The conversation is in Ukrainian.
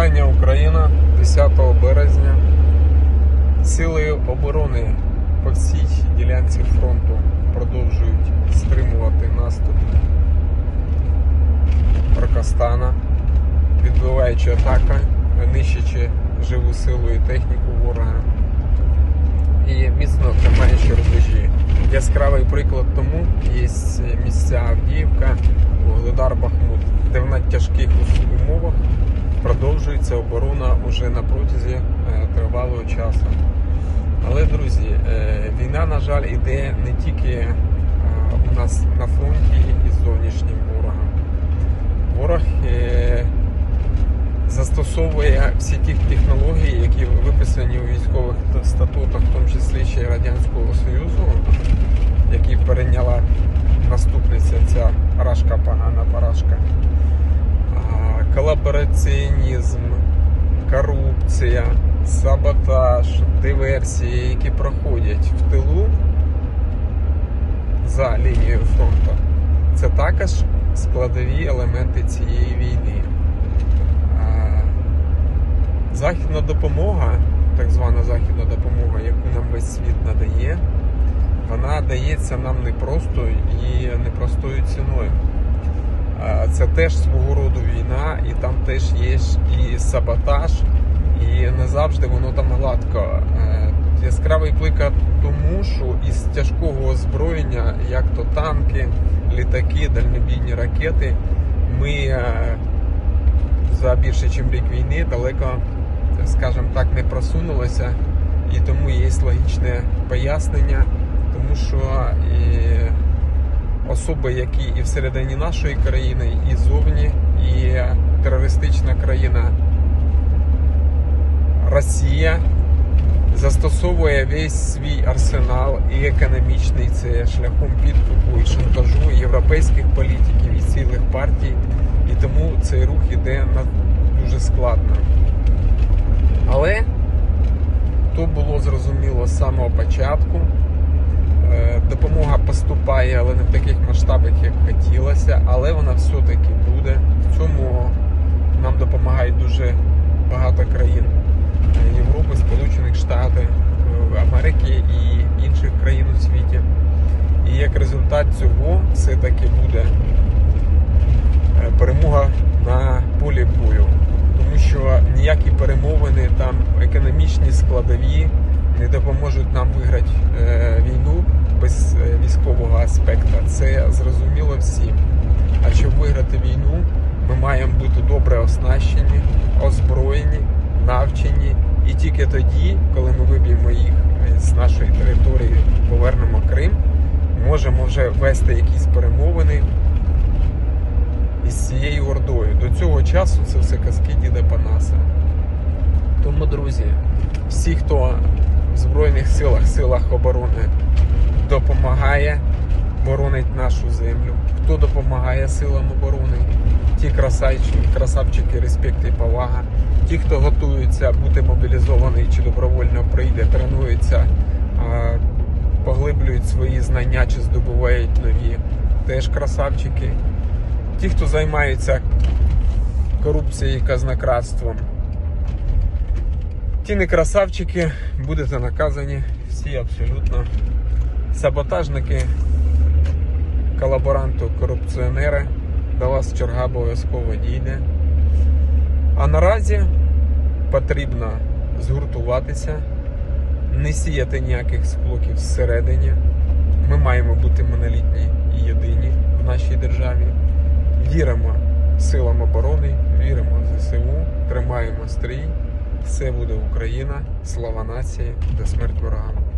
Вітання Україна 10 березня. Сили оборони по всій ділянці фронту продовжують стримувати наступ Рокостана, відбиваючи атаки, нищачи живу силу і техніку ворога і міцно тримаючи рубежі. Яскравий приклад тому є місця Авдіївка, Вугледар Бахмут, де в надтяжких умовах продовжується оборона уже на протязі е, тривалого часу. Але, друзі, е, війна, на жаль, іде не тільки е, у нас на фронті із зовнішнім ворогом. Ворог застосовує всі ті технології, які виписані у військових статутах, в тому числі ще й Радянського Колабораціонізм, корупція, саботаж, диверсії, які проходять в тилу за лінією фронту. Це також складові елементи цієї війни. Західна допомога, так звана західна допомога, яку нам весь світ надає, вона дається нам не просто і непростою ціною. Це теж свого роду війна, і там теж є і саботаж, і не завжди воно там гладко. Е, Яскравий приклад тому, що із тяжкого озброєння, як то танки, літаки, дальнобійні ракети, ми е, за більше ніж рік війни далеко, скажімо так, не просунулися. І тому є логічне пояснення, тому що і особи, які і всередині нашої країни, і зовні, і терористична країна Росія застосовує весь свій арсенал і економічний це шляхом підкупу і шантажу європейських політиків і цілих партій, і тому цей рух іде на дуже складно. Але то було зрозуміло з самого початку. Е, Допомога поступає, але не в таких масштабах, як хотілося, але вона все-таки буде. В цьому нам допомагають дуже багато країн Європи, Сполучених Штатів, е, Америки і інших країн у світі. І як результат цього все-таки буде е, перемога на полі бою. Тому що ніякі перемовини, там економічні складові не допоможуть нам виграти е, війну без е, військового аспекту. Це зрозуміло всім. А щоб виграти війну, ми маємо бути добре оснащені, озброєні, навчені. І тільки тоді, коли ми виб'ємо їх з нашої території, повернемо Крим, можемо вже вести якісь перемовини із цією ордою. До цього часу це все казки діда Панаса. Тому, друзі, всі, хто Збройних силах, силах оборони допомагає боронить нашу землю, хто допомагає силам оборони, ті красавчики, красавчики, респект і повага, ті, хто готується бути мобілізований чи добровольно прийде, тренується, поглиблюють свої знання чи здобувають нові, теж красавчики. Ті, хто займаються корупцією і казнократством, ті не красавчики, будете наказані всі абсолютно. Саботажники, колаборанти, корупціонери, до вас черга обов'язково дійде. А наразі потрібно згуртуватися, не сіяти ніяких сплоків всередині. Ми маємо бути монолітні і єдині в нашій державі. Віримо силам оборони, віримо в ЗСУ, тримаємо стрій. Все буде Україна, слава нації та смерть ворогам.